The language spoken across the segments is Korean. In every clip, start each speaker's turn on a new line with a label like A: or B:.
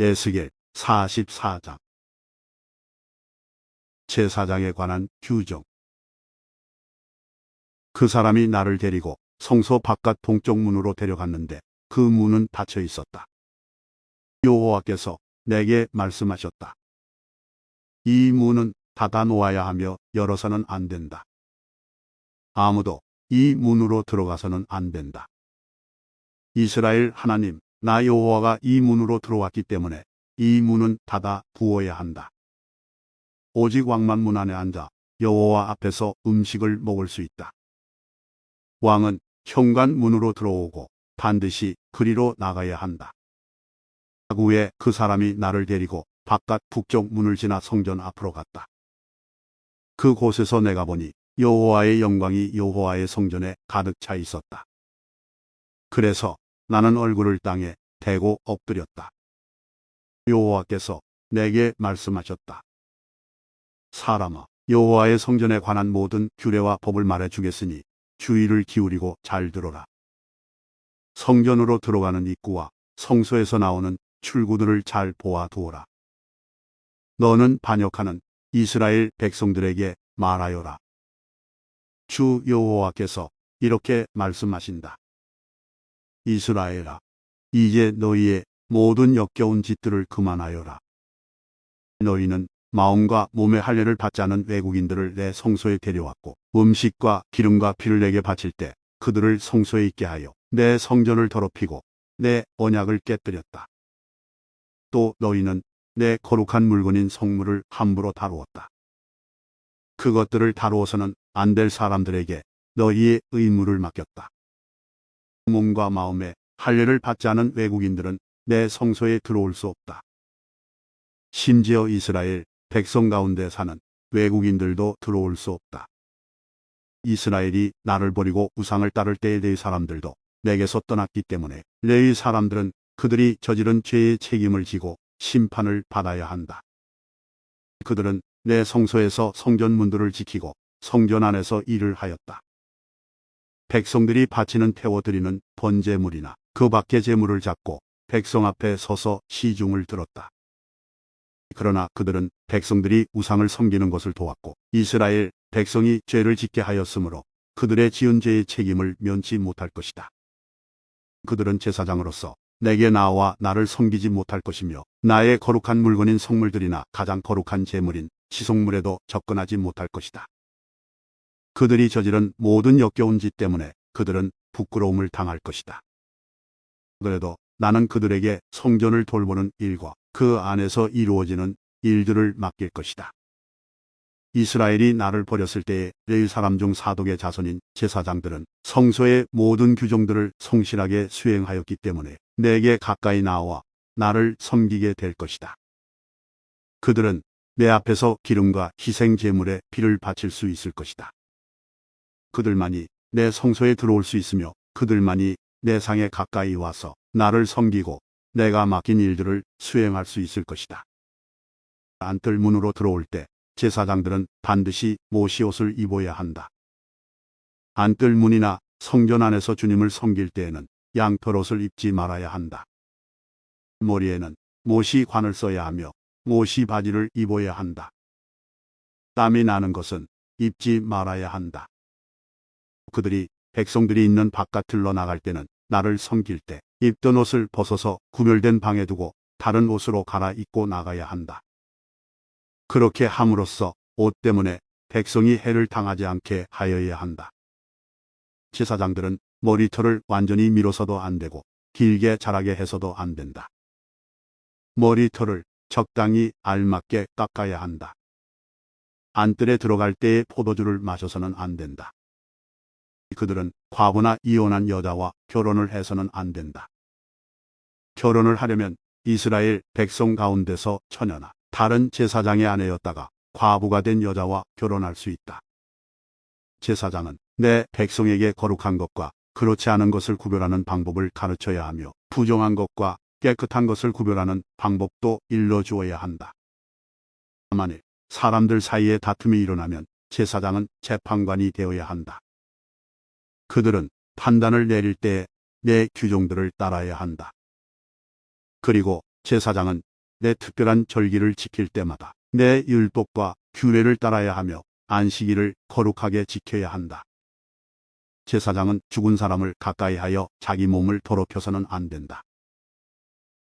A: 에스겔 44장 제사장에 관한 규정 그 사람이 나를 데리고 성소 바깥 동쪽 문으로 데려갔는데 그 문은 닫혀 있었다. 여호와께서 내게 말씀하셨다. 이 문은 닫아 놓아야 하며 열어서는 안 된다. 아무도 이 문으로 들어가서는 안 된다. 이스라엘 하나님, 나 여호와가 이 문으로 들어왔기 때문에 이 문은 닫아 부어야 한다. 오직 왕만 문 안에 앉아 여호와 앞에서 음식을 먹을 수 있다. 왕은 현관 문으로 들어오고 반드시 그리로 나가야 한다. 그 후에 그 사람이 나를 데리고 바깥 북쪽 문을 지나 성전 앞으로 갔다. 그곳에서 내가 보니 여호와의 영광이 여호와의 성전에 가득 차 있었다. 그래서 나는 얼굴을 땅에 대고 엎드렸다. 여호와께서 내게 말씀하셨다. 사람아, 여호와의 성전에 관한 모든 규례와 법을 말해 주겠으니 주의를 기울이고 잘 들어라. 성전으로 들어가는 입구와 성소에서 나오는 출구들을 잘 보아 두어라. 너는 반역하는 이스라엘 백성들에게 말하여라. 주 여호와께서 이렇게 말씀하신다. 이스라엘아, 이제 너희의 모든 역겨운 짓들을 그만하여라. 너희는 마음과 몸의 할례를 받지 않은 외국인들을 내 성소에 데려왔고 음식과 기름과 피를 내게 바칠 때 그들을 성소에 있게 하여 내 성전을 더럽히고 내 언약을 깨뜨렸다. 또 너희는 내 거룩한 물건인 성물을 함부로 다루었다. 그것들을 다루어서는 안 될 사람들에게 너희의 의무를 맡겼다. 몸과 마음에 할례를 받지 않은 외국인들은 내 성소에 들어올 수 없다. 심지어 이스라엘 백성 가운데 사는 외국인들도 들어올 수 없다. 이스라엘이 나를 버리고 우상을 따를 때에 대해 사람들도 내게서 떠났기 때문에 레위 사람들은 그들이 저지른 죄의 책임을 지고 심판을 받아야 한다. 그들은 내 성소에서 성전 문들을 지키고 성전 안에서 일을 하였다. 백성들이 바치는 태워드리는 번제물이나 그 밖의 제물을 잡고 백성 앞에 서서 시중을 들었다. 그러나 그들은 백성들이 우상을 섬기는 것을 도왔고 이스라엘 백성이 죄를 짓게 하였으므로 그들의 지은 죄의 책임을 면치 못할 것이다. 그들은 제사장으로서 내게 나와 나를 섬기지 못할 것이며 나의 거룩한 물건인 성물들이나 가장 거룩한 제물인 지속물에도 접근하지 못할 것이다. 그들이 저지른 모든 역겨운 짓 때문에 그들은 부끄러움을 당할 것이다. 그래도 나는 그들에게 성전을 돌보는 일과 그 안에서 이루어지는 일들을 맡길 것이다. 이스라엘이 나를 버렸을 때에 레일 사람 중 사독의 자손인 제사장들은 성소의 모든 규정들을 성실하게 수행하였기 때문에 내게 가까이 나와 나를 섬기게 될 것이다. 그들은 내 앞에서 기름과 희생 제물에 피를 바칠 수 있을 것이다. 그들만이 내 성소에 들어올 수 있으며 그들만이 내 상에 가까이 와서 나를 섬기고 내가 맡긴 일들을 수행할 수 있을 것이다. 안뜰 문으로 들어올 때 제사장들은 반드시 모시옷을 입어야 한다. 안뜰 문이나 성전 안에서 주님을 섬길 때에는 양털옷을 입지 말아야 한다. 머리에는 모시 관을 써야 하며 모시 바지를 입어야 한다. 땀이 나는 것은 입지 말아야 한다. 그들이 백성들이 있는 바깥을로 나갈 때는 나를 섬길 때 입던 옷을 벗어서 구별된 방에 두고 다른 옷으로 갈아입고 나가야 한다. 그렇게 함으로써 옷 때문에 백성이 해를 당하지 않게 하여야 한다. 제사장들은 머리털을 완전히 밀어서도 안 되고 길게 자라게 해서도 안 된다. 머리털을 적당히 알맞게 깎아야 한다. 안뜰에 들어갈 때에 포도주를 마셔서는 안 된다. 그들은 과부나 이혼한 여자와 결혼을 해서는 안 된다. 결혼을 하려면 이스라엘 백성 가운데서 처녀나 다른 제사장의 아내였다가 과부가 된 여자와 결혼할 수 있다. 제사장은 내 백성에게 거룩한 것과 그렇지 않은 것을 구별하는 방법을 가르쳐야 하며 부정한 것과 깨끗한 것을 구별하는 방법도 일러주어야 한다. 만일 사람들 사이에 다툼이 일어나면 제사장은 재판관이 되어야 한다. 그들은 판단을 내릴 때 내 규정들을 따라야 한다. 그리고 제사장은 내 특별한 절기를 지킬 때마다 내 율법과 규례를 따라야 하며 안식일을 거룩하게 지켜야 한다. 제사장은 죽은 사람을 가까이 하여 자기 몸을 더럽혀서는 안 된다.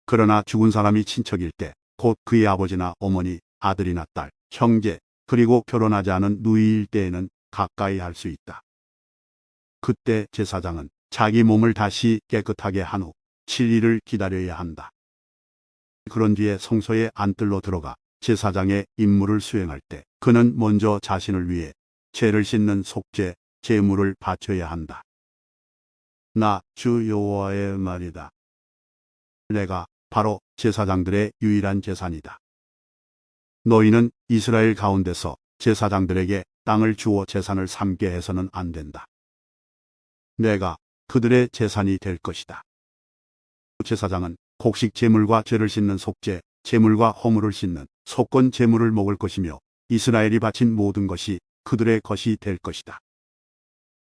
A: 그러나 죽은 사람이 친척일 때, 곧 그의 아버지나 어머니, 아들이나 딸, 형제, 그리고 결혼하지 않은 누이일 때에는 가까이 할 수 있다. 그때 제사장은 자기 몸을 다시 깨끗하게 한 후 7일을 기다려야 한다. 그런 뒤에 성소에 안뜰로 들어가 제사장의 임무를 수행할 때 그는 먼저 자신을 위해 죄를 씻는 속죄, 제물을 바쳐야 한다. 나 주 여호와의 말이다. 내가 바로 제사장들의 유일한 재산이다. 너희는 이스라엘 가운데서 제사장들에게 땅을 주어 재산을 삼게 해서는 안 된다. 내가 그들의 재산이 될 것이다. 제사장은 곡식 제물과 죄를 씻는 속죄, 제물과 허물을 씻는 속건 제물을 먹을 것이며 이스라엘이 바친 모든 것이 그들의 것이 될 것이다.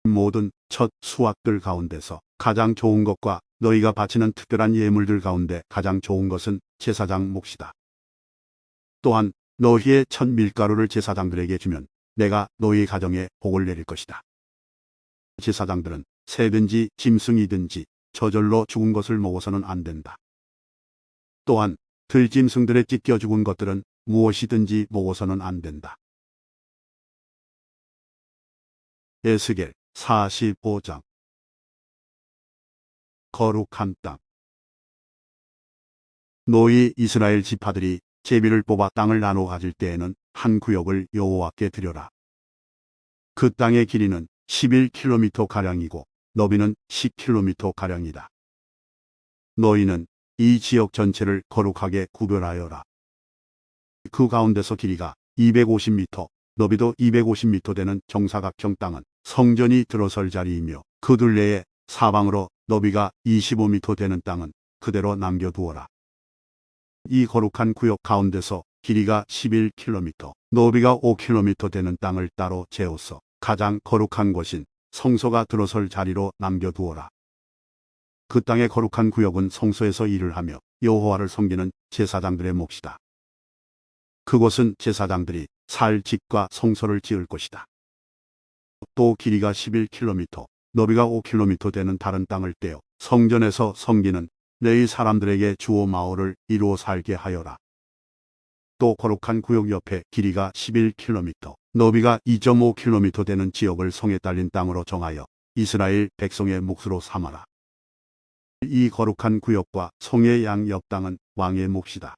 A: 모든 첫 수확들 가운데서 가장 좋은 것과 너희가 바치는 특별한 예물들 가운데 가장 좋은 것은 제사장 몫이다. 또한 너희의 첫 밀가루를 제사장들에게 주면 내가 너희 가정에 복을 내릴 것이다. 제사장들은 새든지 짐승이든지 저절로 죽은 것을 먹어서는 안 된다. 또한 들짐승들의 찢겨 죽은 것들은 무엇이든지 먹어서는 안 된다. 에스겔 45장 거룩한 땅 너희 이스라엘 지파들이 제비를 뽑아 땅을 나누어 가질 때에는 한 구역을 여호와께 드려라. 그 땅의 길이는 11km 가량이고 너비는 10km 가량이다. 너희는 이 지역 전체를 거룩하게 구별하여라. 그 가운데서 길이가 250m, 너비도 250m 되는 정사각형 땅은 성전이 들어설 자리이며 그 둘레에 사방으로 너비가 25m 되는 땅은 그대로 남겨두어라. 이 거룩한 구역 가운데서 길이가 11km, 너비가 5km 되는 땅을 따로 재어서 가장 거룩한 곳인 성소가 들어설 자리로 남겨두어라. 그 땅의 거룩한 구역은 성소에서 일을 하며 여호와를 섬기는 제사장들의 몫이다. 그곳은 제사장들이 살 집과 성소를 지을 곳이다. 또 길이가 11km, 너비가 5km 되는 다른 땅을 떼어 성전에서 섬기는 너희 사람들에게 주어 마을을 이루어 살게 하여라. 또 거룩한 구역 옆에 길이가 11km, 너비가 2.5km 되는 지역을 성에 딸린 땅으로 정하여 이스라엘 백성의 몫으로 삼아라. 이 거룩한 구역과 성의 양옆 땅은 왕의 몫이다.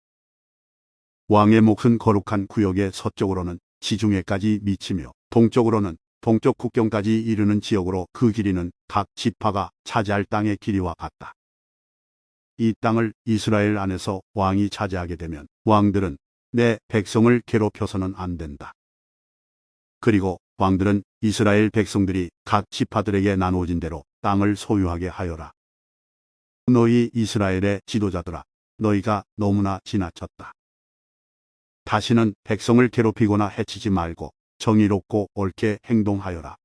A: 왕의 몫은 거룩한 구역의 서쪽으로는 지중해까지 미치며 동쪽으로는 동쪽 국경까지 이르는 지역으로 그 길이는 각 지파가 차지할 땅의 길이와 같다. 이 땅을 이스라엘 안에서 왕이 차지하게 되면 왕들은 내 백성을 괴롭혀서는 안 된다. 그리고 왕들은 이스라엘 백성들이 각 지파들에게 나누어진 대로 땅을 소유하게 하여라. 너희 이스라엘의 지도자들아, 너희가 너무나 지나쳤다. 다시는 백성을 괴롭히거나 해치지 말고 정의롭고 옳게 행동하여라.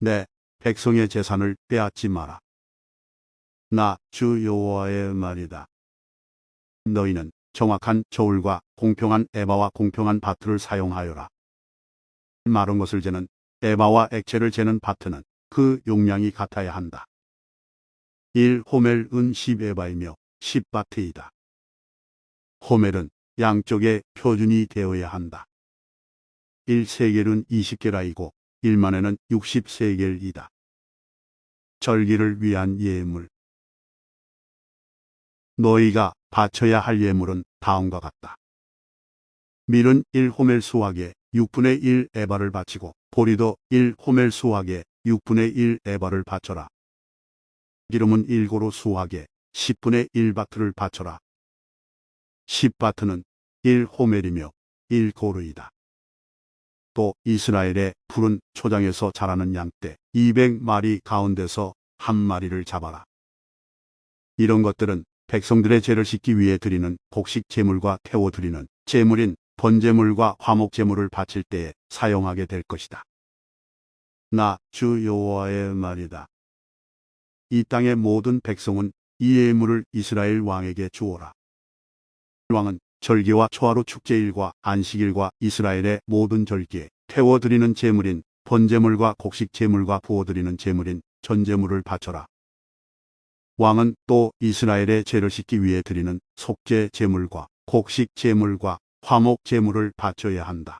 A: 내 백성의 재산을 빼앗지 마라. 나 주 여호와의 말이다. 너희는 정확한 저울과 공평한 에바와 공평한 바트를 사용하여라. 마른 것을 재는 에바와 액체를 재는 바트는 그 용량이 같아야 한다. 1 호멜 은 10에바이며 10바트이다. 호멜은 양쪽에 표준이 되어야 한다. 1세겔은 20개라이고 1만에는 60세겔이다. 절기를 위한 예물 너희가 바쳐야 할 예물은 다음과 같다. 밀은 1호멜 수확에 6분의 1 에바를 바치고 보리도 1 호멜 수확에 6분의 1 에바를 바쳐라. 기름은 1고로 수확에 10분의 1바트를 바쳐라. 10바트는 1호멜이며 1고르이다. 또 이스라엘의 푸른 초장에서 자라는 양떼 200마리 가운데서 한 마리를 잡아라. 이런 것들은 백성들의 죄를 씻기 위해 드리는 곡식 제물과 태워 드리는 제물인 번제물과 화목 제물을 바칠 때에 사용하게 될 것이다. 나 주 여호와의 말이다. 이 땅의 모든 백성은 이 예물을 이스라엘 왕에게 주어라. 왕은 절기와 초하루 축제일과 안식일과 이스라엘의 모든 절기에 태워드리는 제물인 번제물과 곡식 제물과 부어드리는 제물인 전제물을 바쳐라. 왕은 또 이스라엘의 죄를 씻기 위해 드리는 속죄 제물과 곡식 제물과 화목 제물을 바쳐야 한다.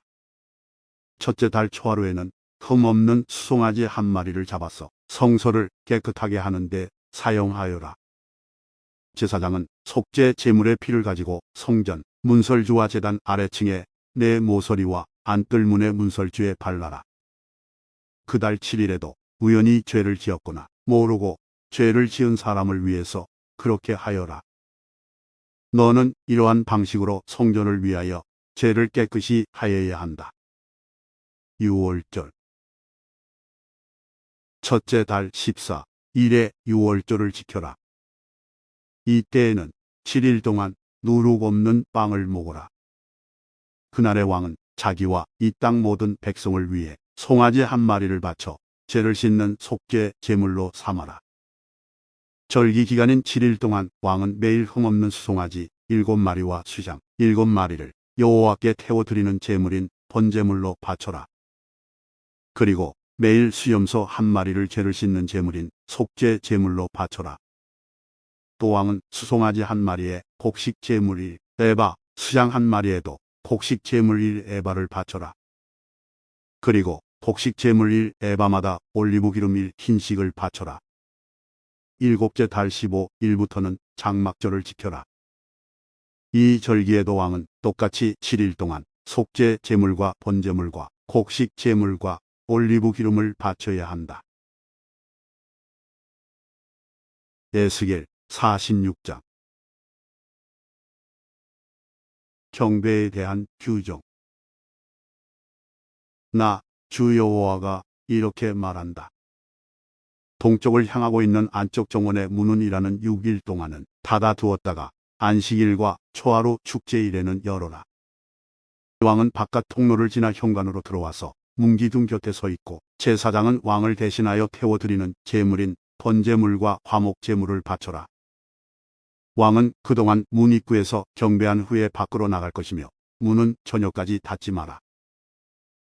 A: 첫째 달 초하루에는 흠없는 수송아지 한 마리를 잡아서 성소를 깨끗하게 하는데 사용하여라. 제사장은 속죄 제물의 피를 가지고 성전, 문설주와 제단 아래층에 내 모서리와 안뜰문의 문설주에 발라라. 그달 7일에도 우연히 죄를 지었거나 모르고 죄를 지은 사람을 위해서 그렇게 하여라. 너는 이러한 방식으로 성전을 위하여 죄를 깨끗이 하여야 한다. 6월절 첫째 달 14, 일에 6월절을 지켜라. 이때에는 7일 동안 누룩 없는 빵을 먹어라. 그날의 왕은 자기와 이 땅 모든 백성을 위해 송아지 한 마리를 바쳐 죄를 씻는 속죄 제물로 삼아라. 절기 기간인 7일 동안 왕은 매일 흠없는 수송아지 7마리와 수장 7마리를 여호와께 태워드리는 제물인 번제물로 바쳐라. 그리고 매일 수염소 한 마리를 죄를 씻는 제물인 속죄 제물로 바쳐라. 또 왕은 수송아지 한 마리에 곡식 제물 1 에바, 수양 한 마리에도 곡식 제물 1 에바를 바쳐라. 그리고 곡식 제물 1 에바마다 올리브 기름 1 흰식을 바쳐라. 일곱째 달 15일부터는 장막절을 지켜라. 이 절기에도 왕은 똑같이 7일 동안 속죄 제물과 번제물과 곡식 제물과 올리브 기름을 바쳐야 한다. 에스겔 46장 경배에 대한 규정 나 주 여호와가 이렇게 말한다. 동쪽을 향하고 있는 안쪽 정원의 일하는 6일 동안은 닫아 두었다가 안식일과 초하루 축제일에는 열어라. 왕은 바깥 통로를 지나 현관으로 들어와서 문기둥 곁에 서 있고 제사장은 왕을 대신하여 태워드리는 제물인 번제물과 화목제물을 바쳐라. 왕은 그동안 문 입구에서 경배한 후에 밖으로 나갈 것이며 문은 저녁까지 닫지 마라.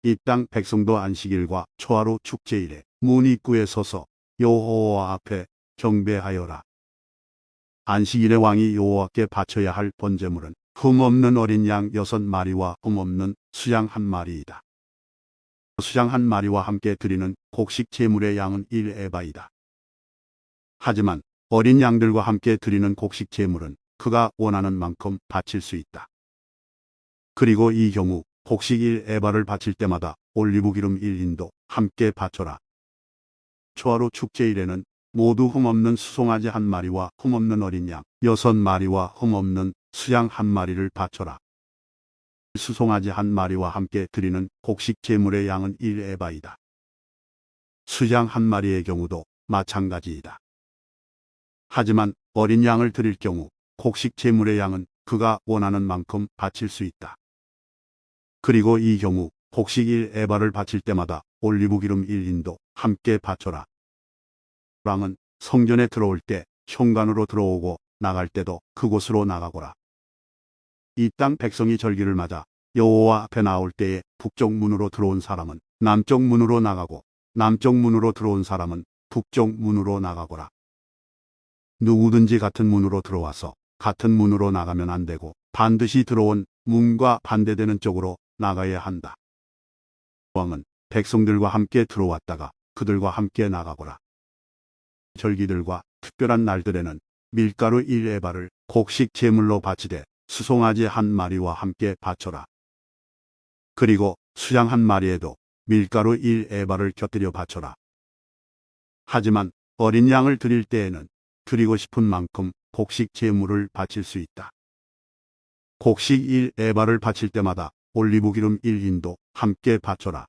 A: 이 땅 백성도 안식일과 초하루 축제일에 문 입구에 서서 여호와 앞에 경배하여라. 안식일에 왕이 여호와께 바쳐야 할 번제물은 흠없는 어린 양 여섯 마리와 흠없는 수양 한 마리이다. 수양 한 마리와 함께 드리는 곡식 제물의 양은 1에바이다. 하지만 어린 양들과 함께 드리는 곡식 제물은 그가 원하는 만큼 바칠 수 있다. 그리고 이 경우 곡식 1에바를 바칠 때마다 올리브 기름 1인도 함께 바쳐라. 초하루 축제일에는 모두 흠없는 수송아지 한 마리와 흠없는 어린 양 여섯 마리와 흠없는 수양 한 마리를 바쳐라. 수송아지 한 마리와 함께 드리는 곡식 제물의 양은 1에바이다. 수양 한 마리의 경우도 마찬가지이다. 하지만 어린 양을 드릴 경우 곡식 제물의 양은 그가 원하는 만큼 바칠 수 있다. 그리고 이 경우 곡식 1에바를 바칠 때마다 올리브 기름 1인도 함께 바쳐라. 왕은 성전에 들어올 때 현관으로 들어오고 나갈 때도 그곳으로 나가거라. 이 땅 백성이 절기를 맞아 여호와 앞에 나올 때에 북쪽 문으로 들어온 사람은 남쪽 문으로 나가고 남쪽 문으로 들어온 사람은 북쪽 문으로 나가거라. 누구든지 같은 문으로 들어와서 같은 문으로 나가면 안 되고 반드시 들어온 문과 반대되는 쪽으로 나가야 한다. 왕은 백성들과 함께 들어왔다가 그들과 함께 나가거라. 절기들과 특별한 날들에는 밀가루 1에바를 곡식 제물로 바치되 수송아지 한 마리와 함께 바쳐라. 그리고 수양 한 마리에도 밀가루 1에바를 곁들여 바쳐라. 하지만 어린 양을 드릴 때에는 드리고 싶은 만큼 곡식 제물을 바칠 수 있다. 곡식 1에바를 바칠 때마다 올리브 기름 1인도 함께 바쳐라.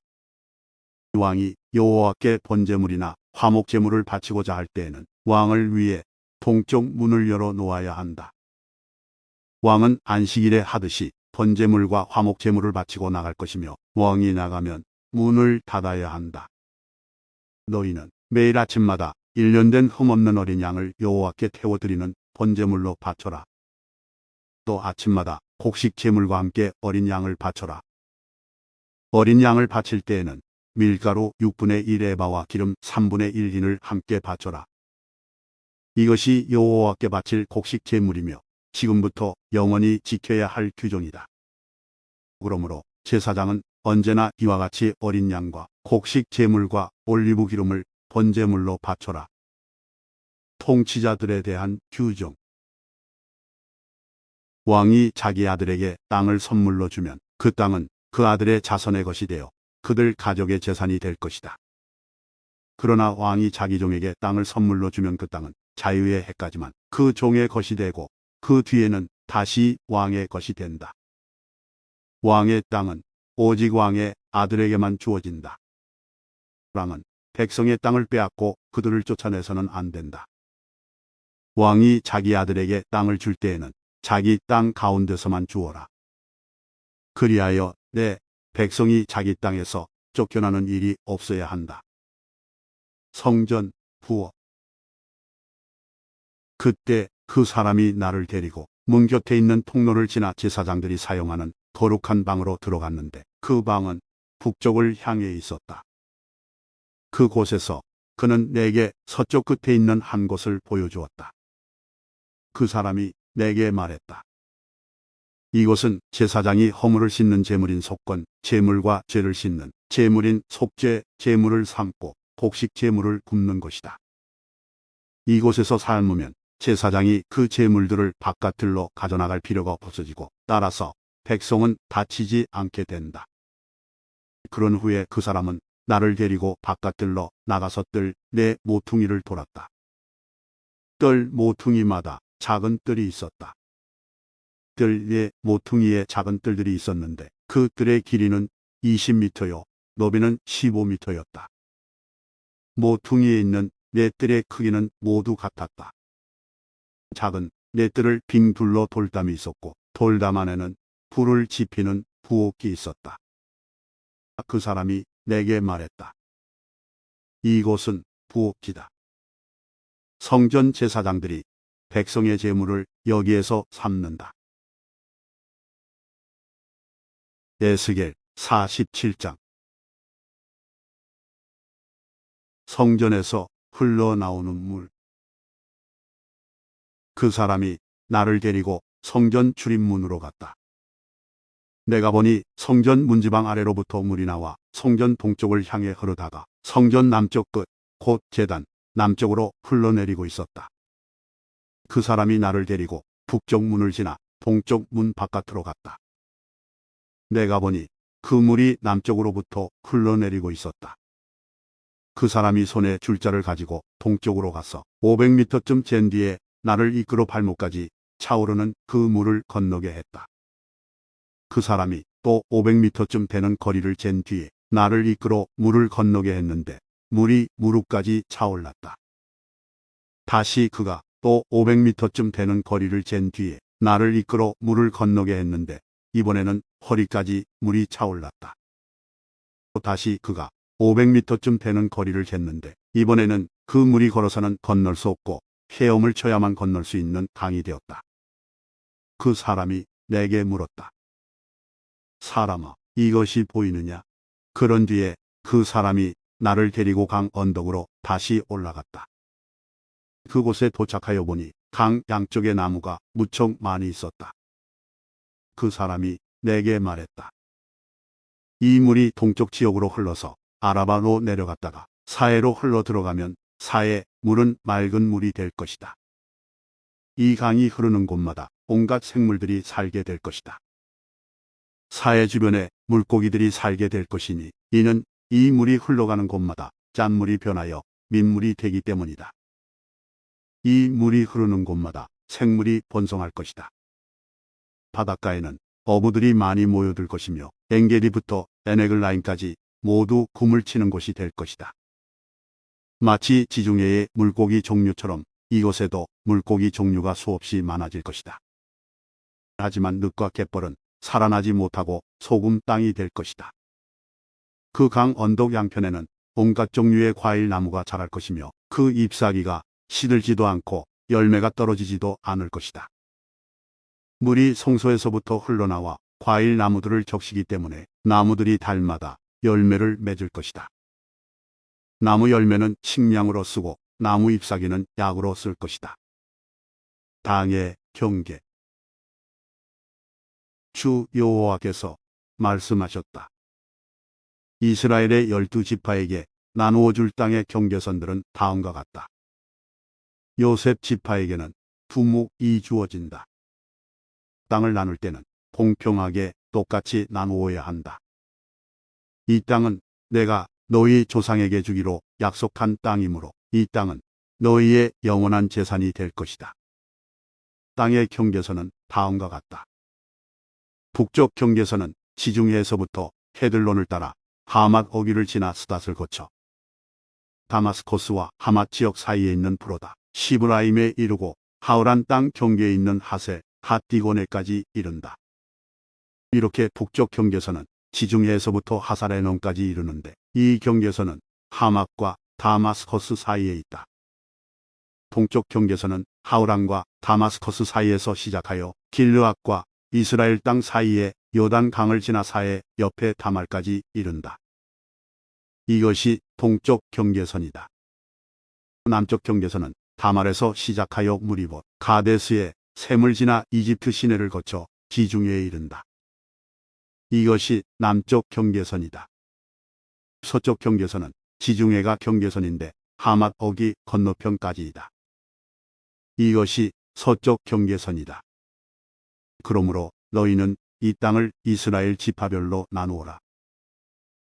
A: 왕이 여호와께 번제물이나 화목 제물을 바치고자 할 때에는 왕을 위해 동쪽 문을 열어 놓아야 한다. 왕은 안식일에 하듯이 번제물과 화목 제물을 바치고 나갈 것이며 왕이 나가면 문을 닫아야 한다. 너희는 매일 아침마다 1년 된 흠없는 어린 양을 여호와께 태워드리는 번제물로 바쳐라. 또 아침마다 곡식 제물과 함께 어린 양을 바쳐라. 어린 양을 바칠 때에는 밀가루 6분의 1 에바와 기름 3분의 1 흰을 함께 바쳐라. 이것이 여호와께 바칠 곡식 제물이며 지금부터 영원히 지켜야 할 규정이다. 그러므로 제사장은 언제나 이와 같이 어린 양과 곡식 제물과 올리브 기름을 번제물로 바쳐라. 통치자들에 대한 규정 왕이 자기 아들에게 땅을 선물로 주면 그 땅은 그 아들의 자손의 것이 되어 그들 가족의 재산이 될 것이다. 그러나 왕이 자기 종에게 땅을 선물로 주면 그 땅은 자유의 해까지만 그 종의 것이 되고 그 뒤에는 다시 왕의 것이 된다. 왕의 땅은 오직 왕의 아들에게만 주어진다. 왕은 백성의 땅을 빼앗고 그들을 쫓아내서는 안 된다. 왕이 자기 아들에게 땅을 줄 때에는 자기 땅 가운데서만 주어라. 그리하여 내 백성이 자기 땅에서 쫓겨나는 일이 없어야 한다. 성전 부어 그때 그 사람이 나를 데리고 문 곁에 있는 통로를 지나 제사장들이 사용하는 거룩한 방으로 들어갔는데 그 방은 북쪽을 향해 있었다. 그곳에서 그는 내게 서쪽 끝에 있는 한 곳을 보여주었다. 그 사람이 내게 말했다. 이곳은 제사장이 허물을 씻는 제물인 속건, 제물과 죄를 씻는 제물인 속죄, 제물을 삶고 곡식 제물을 굽는 것이다. 이곳에서 삶으면 제사장이 그 제물들을 바깥들로 가져나갈 필요가 없어지고 따라서 백성은 다치지 않게 된다. 그런 후에 그 사람은 나를 데리고 바깥들로 나가서 뜰 내 모퉁이를 돌았다. 뜰 모퉁이마다 작은 뜰이 있었다. 뜰의 모퉁이에 작은 뜰들이 있었는데 그 뜰의 길이는 20미터요, 너비는 15미터였다. 모퉁이에 있는 네 뜰의 크기는 모두 같았다. 작은 네 뜰을 빙 둘러 돌담이 있었고 돌담 안에는 불을 지피는 부엌이 있었다. 그 사람이 내게 말했다. 이곳은 부엌이다. 성전 제사장들이 백성의 재물을 여기에서 삼는다. 에스겔 47장 성전에서 흘러나오는 물. 그 사람이 나를 데리고 성전 출입문으로 갔다. 내가 보니 성전 문지방 아래로부터 물이 나와 성전 동쪽을 향해 흐르다가 성전 남쪽 끝, 곧 재단, 남쪽으로 흘러내리고 있었다. 그 사람이 나를 데리고 북쪽 문을 지나 동쪽 문 바깥으로 갔다. 내가 보니 그 물이 남쪽으로부터 흘러내리고 있었다. 그 사람이 손에 줄자를 가지고 동쪽으로 가서 500미터쯤 잰 뒤에 나를 이끌어 발목까지 차오르는 그 물을 건너게 했다. 그 사람이 또 500미터쯤 되는 거리를 잰 뒤에 나를 이끌어 물을 건너게 했는데 물이 무릎까지 차올랐다. 다시 그가 또 500미터쯤 되는 거리를 잰 뒤에 나를 이끌어 물을 건너게 했는데 이번에는 허리까지 물이 차올랐다. 또 다시 그가 500미터쯤 되는 거리를 쟀는데 이번에는 그 물이 걸어서는 건널 수 없고 헤엄을 쳐야만 건널 수 있는 강이 되었다. 그 사람이 내게 물었다. 사람아, 이것이 보이느냐? 그런 뒤에 그 사람이 나를 데리고 강 언덕으로 다시 올라갔다. 그곳에 도착하여 보니 강 양쪽에 나무가 무척 많이 있었다. 그 사람이 내게 말했다. 이 물이 동쪽 지역으로 흘러서 아라바로 내려갔다가 사해로 흘러 들어가면 사해 물은 맑은 물이 될 것이다. 이 강이 흐르는 곳마다 온갖 생물들이 살게 될 것이다. 사해 주변에 물고기들이 살게 될 것이니 이는 이 물이 흘러가는 곳마다 짠물이 변하여 민물이 되기 때문이다. 이 물이 흐르는 곳마다 생물이 번성할 것이다. 바닷가에는 어부들이 많이 모여들 것이며 엥게리부터 에네글라인까지 모두 굼을 치는 곳이 될 것이다. 마치 지중해의 물고기 종류처럼 이곳에도 물고기 종류가 수없이 많아질 것이다. 하지만 늑과 갯벌은 살아나지 못하고 소금 땅이 될 것이다. 그 강 언덕 양편에는 온갖 종류의 과일 나무가 자랄 것이며 그 잎사귀가 시들지도 않고 열매가 떨어지지도 않을 것이다. 물이 성소에서부터 흘러나와 과일 나무들을 적시기 때문에 나무들이 달마다 열매를 맺을 것이다. 나무 열매는 식량으로 쓰고 나무 잎사귀는 약으로 쓸 것이다. 당의 경계 주 여호와께서 말씀하셨다. 이스라엘의 열두 지파에게 나누어 줄 땅의 경계선들은 다음과 같다. 요셉 지파에게는 두목이 주어진다. 땅을 나눌 때는 공평하게 똑같이 나누어야 한다. 이 땅은 내가 너희 조상에게 주기로 약속한 땅이므로 이 땅은 너희의 영원한 재산이 될 것이다. 땅의 경계선은 다음과 같다. 북쪽 경계선은 지중해에서부터 헤들론을 따라 하맛 어기를 지나 스닷을 거쳐 다마스코스와 하맛 지역 사이에 있는 프로다. 시브라임에 이르고 하울한 땅 경계에 있는 하세 핫디고네까지 이른다. 이렇게 북쪽 경계선은 지중해에서부터 하사레논까지 이르는데 이 경계선은 하맛과 다마스커스 사이에 있다. 동쪽 경계선은 하우란과 다마스커스 사이에서 시작하여 길르앗과 이스라엘 땅 사이에 요단 강을 지나 사해 옆에 다말까지 이른다. 이것이 동쪽 경계선이다. 남쪽 경계선은 다말에서 시작하여 무리봇, 가데스의 샘을 지나 이집트 시내를 거쳐 지중해에 이른다. 이것이 남쪽 경계선이다. 서쪽 경계선은 지중해가 경계선인데 하맛 어기 건너편까지이다. 이것이 서쪽 경계선이다. 그러므로 너희는 이 땅을 이스라엘 지파별로 나누어라.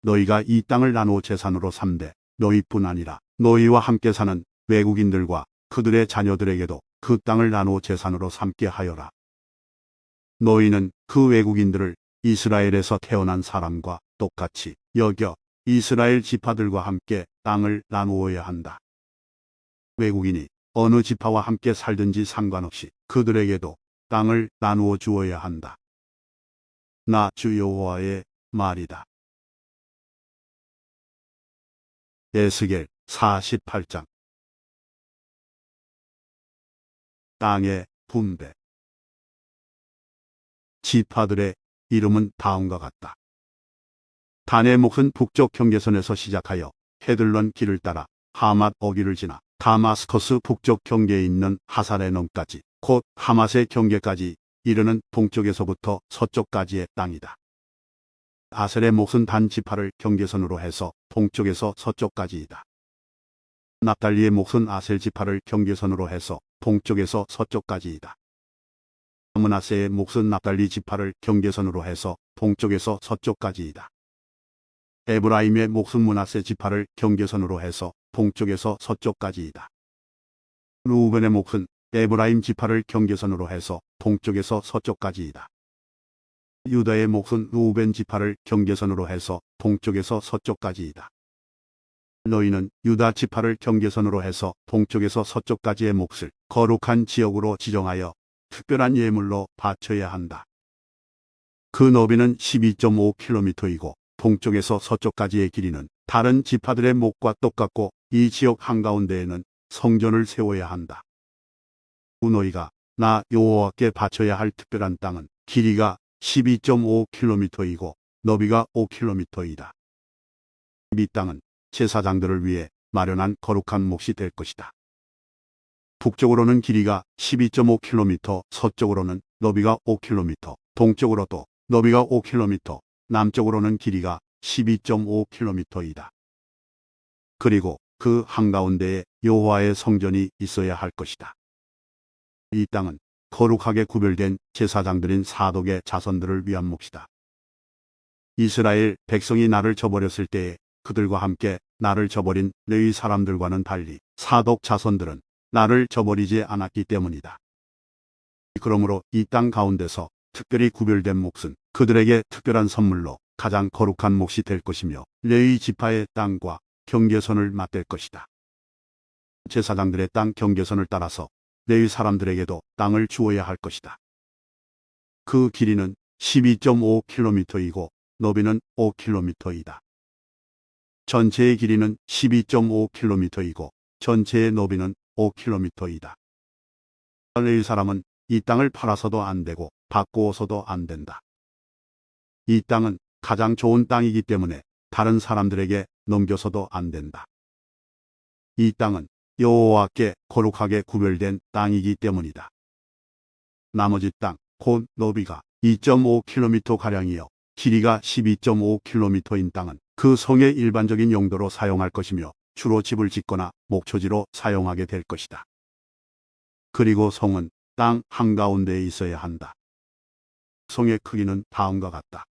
A: 너희가 이 땅을 나누어 재산으로 삼되 너희뿐 아니라 너희와 함께 사는 외국인들과 그들의 자녀들에게도 그 땅을 나누어 재산으로 삼게 하여라. 너희는 그 외국인들을 이스라엘에서 태어난 사람과 똑같이 여겨 이스라엘 지파들과 함께 땅을 나누어야 한다. 외국인이 어느 지파와 함께 살든지 상관없이 그들에게도 땅을 나누어 주어야 한다. 나 주 여호와의 말이다. 에스겔 48장 땅의 분배 지파들의 이름은 다음과 같다. 단의 몫은 북쪽 경계선에서 시작하여 헤들런 길을 따라 하맛 어기를 지나 다마스커스 북쪽 경계에 있는 하사레넘까지 곧 하맛의 경계까지 이르는 동쪽에서부터 서쪽까지의 땅이다. 아셀의 몫은 단 지파를 경계선으로 해서 동쪽에서 서쪽까지이다. 납달리의 몫은 아셀 지파를 경계선으로 해서 동쪽에서 서쪽까지이다. 문하세의 몫은 납달리 지파를 경계선으로 해서 동쪽에서 서쪽까지이다. 에브라임의 몫은 문하세 지파를 경계선으로 해서 동쪽에서 서쪽까지이다. 루벤의 몫은 에브라임 지파를 경계선으로 해서 동쪽에서 서쪽까지이다. 유다의 몫은 루벤 지파를 경계선으로 해서 동쪽에서 서쪽까지이다. 너희는 유다 지파를 경계선으로 해서 동쪽에서 서쪽까지의 몫을 거룩한 지역으로 지정하여 특별한 예물로 바쳐야 한다. 그 너비는 12.5km이고 동쪽에서 서쪽까지의 길이는 다른 지파들의 목과 똑같고 이 지역 한가운데에는 성전을 세워야 한다. 너희가 나 여호와께 바쳐야 할 특별한 땅은 길이가 12.5km이고 너비가 5km이다. 이 땅은 제사장들을 위해 마련한 거룩한 몫이 될 것이다. 북쪽으로는 길이가 12.5km, 서쪽으로는 너비가 5km, 동쪽으로도 너비가 5km, 남쪽으로는 길이가 12.5km이다. 그리고 그 한가운데에 여호와의 성전이 있어야 할 것이다. 이 땅은 거룩하게 구별된 제사장들인 사독의 자손들을 위한 몫이다. 이스라엘 백성이 나를 저버렸을 때에 그들과 함께 나를 저버린 레위 사람들과는 달리 사독 자손들은 나를 저버리지 않았기 때문이다. 그러므로 이 땅 가운데서 특별히 구별된 몫은 그들에게 특별한 선물로 가장 거룩한 몫이 될 것이며 레위 지파의 땅과 경계선을 맞댈 것이다. 제사장들의 땅 경계선을 따라서 레위 사람들에게도 땅을 주어야 할 것이다. 그 길이는 12.5km이고 너비는 5km이다. 전체의 길이는 12.5km이고 전체의 너비는 5km이다. 레위 사람은 이 땅을 팔아서도 안 되고 바꾸어서도 안 된다. 이 땅은 가장 좋은 땅이기 때문에 다른 사람들에게 넘겨서도 안 된다. 이 땅은 여호와께 거룩하게 구별된 땅이기 때문이다. 나머지 땅, 곧 너비가 2.5km 가량이요. 길이가 12.5km인 땅은 그 성의 일반적인 용도로 사용할 것이며 주로 집을 짓거나 목초지로 사용하게 될 것이다. 그리고 성은 땅 한가운데에 있어야 한다. 성의 크기는 다음과 같다.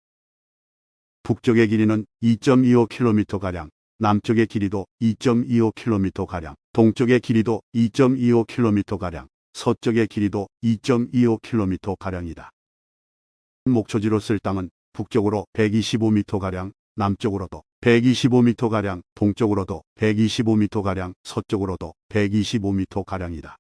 A: 북쪽의 길이는 2.25km가량, 남쪽의 길이도 2.25km가량, 동쪽의 길이도 2.25km가량, 서쪽의 길이도 2.25km가량이다. 목초지로 쓸 땅은 북쪽으로 125m가량, 남쪽으로도 125m가량, 동쪽으로도 125m가량, 서쪽으로도 125m가량이다.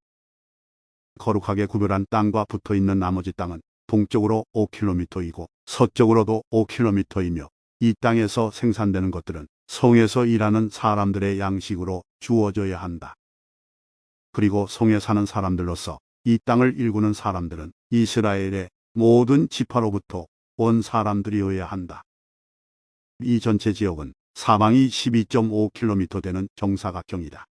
A: 거룩하게 구별한 땅과 붙어 있는 나머지 땅은 동쪽으로 5km이고 서쪽으로도 5km이며 이 땅에서 생산되는 것들은 성에서 일하는 사람들의 양식으로 주어져야 한다. 그리고 성에 사는 사람들로서 이 땅을 일구는 사람들은 이스라엘의 모든 지파로부터 온 사람들이어야 한다. 이 전체 지역은 사방이 12.5km 되는 정사각형이다.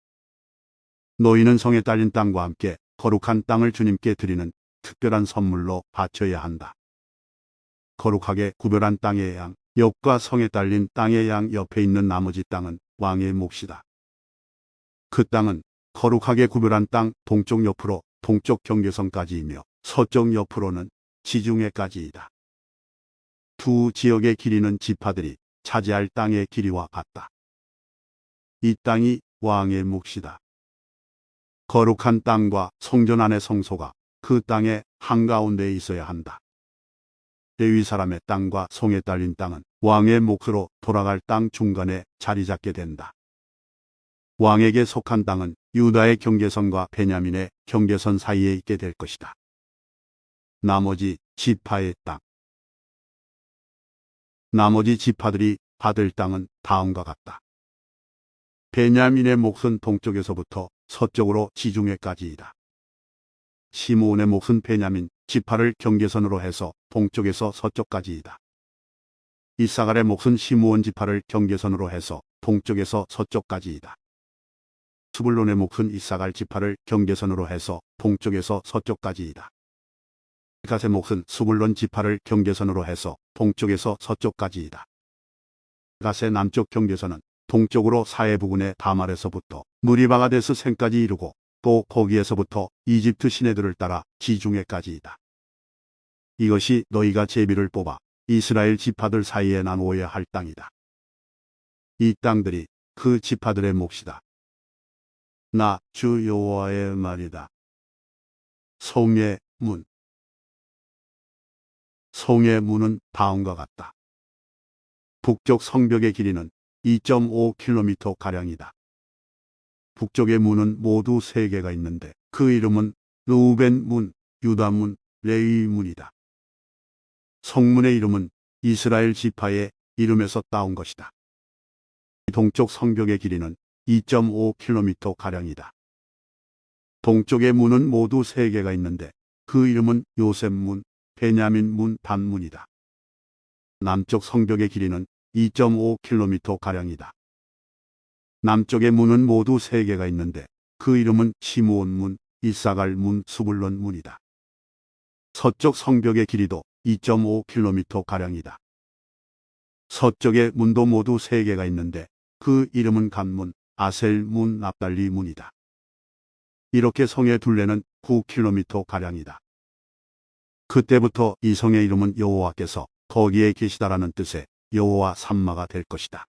A: 너희는 성에 딸린 땅과 함께 거룩한 땅을 주님께 드리는 특별한 선물로 바쳐야 한다. 거룩하게 구별한 땅의 양, 옆과 성에 딸린 땅의 양 옆에 있는 나머지 땅은 왕의 몫이다. 그 땅은 거룩하게 구별한 땅 동쪽 옆으로 동쪽 경계선까지이며 서쪽 옆으로는 지중해까지이다. 두 지역의 길이는 지파들이 차지할 땅의 길이와 같다. 이 땅이 왕의 몫이다. 거룩한 땅과 성전 안의 성소가 그 땅의 한가운데에 있어야 한다. 레위 사람의 땅과 성에 딸린 땅은 왕의 몫으로 돌아갈 땅 중간에 자리 잡게 된다. 왕에게 속한 땅은 유다의 경계선과 베냐민의 경계선 사이에 있게 될 것이다. 나머지 지파의 땅. 나머지 지파들이 받을 땅은 다음과 같다. 베냐민의 몫은 동쪽에서부터 서쪽으로 지중해까지이다. 시므온의 몫은 베냐민 지파를 경계선으로 해서 동쪽에서 서쪽까지이다. 이사갈의 몫은 시므온 지파를 경계선으로 해서 동쪽에서 서쪽까지이다. 수불론의 몫은 이사갈 지파를 경계선으로 해서 동쪽에서 서쪽까지이다. 갓의 몫은 수불론 지파를 경계선으로 해서 동쪽에서 서쪽까지이다. 갓의 남쪽 경계선은 동쪽으로 사해 부근의 다말에서부터 무리바가데스 생까지 이루고 또 거기에서부터 이집트 시내들을 따라 지중해까지이다. 이것이 너희가 제비를 뽑아 이스라엘 지파들 사이에 나누어야 할 땅이다. 이 땅들이 그 지파들의 몫이다. 나 주 여호와의 말이다. 성의 문 성의 문은 다음과 같다. 북쪽 성벽의 길이는 2.5km 가량이다. 북쪽의 문은 모두 세 개가 있는데 그 이름은 루벤 문, 유다 문, 레위 문이다. 성문의 이름은 이스라엘 지파의 이름에서 따온 것이다. 동쪽 성벽의 길이는 2.5km 가량이다. 동쪽의 문은 모두 세 개가 있는데 그 이름은 요셉 문, 베냐민 문, 단문이다. 남쪽 성벽의 길이는 2.5km 가량이다. 남쪽의 문은 모두 세 개가 있는데 그 이름은 시므온 문, 이사갈 문, 수불론 문이다. 서쪽 성벽의 길이도 2.5km 가량이다. 서쪽의 문도 모두 세 개가 있는데 그 이름은 간문, 아셀 문, 납달리 문이다. 이렇게 성의 둘레는 9km 가량이다. 그때부터 이 성의 이름은 여호와께서 거기에 계시다라는 뜻의 여호와 삼마가 될 것이다.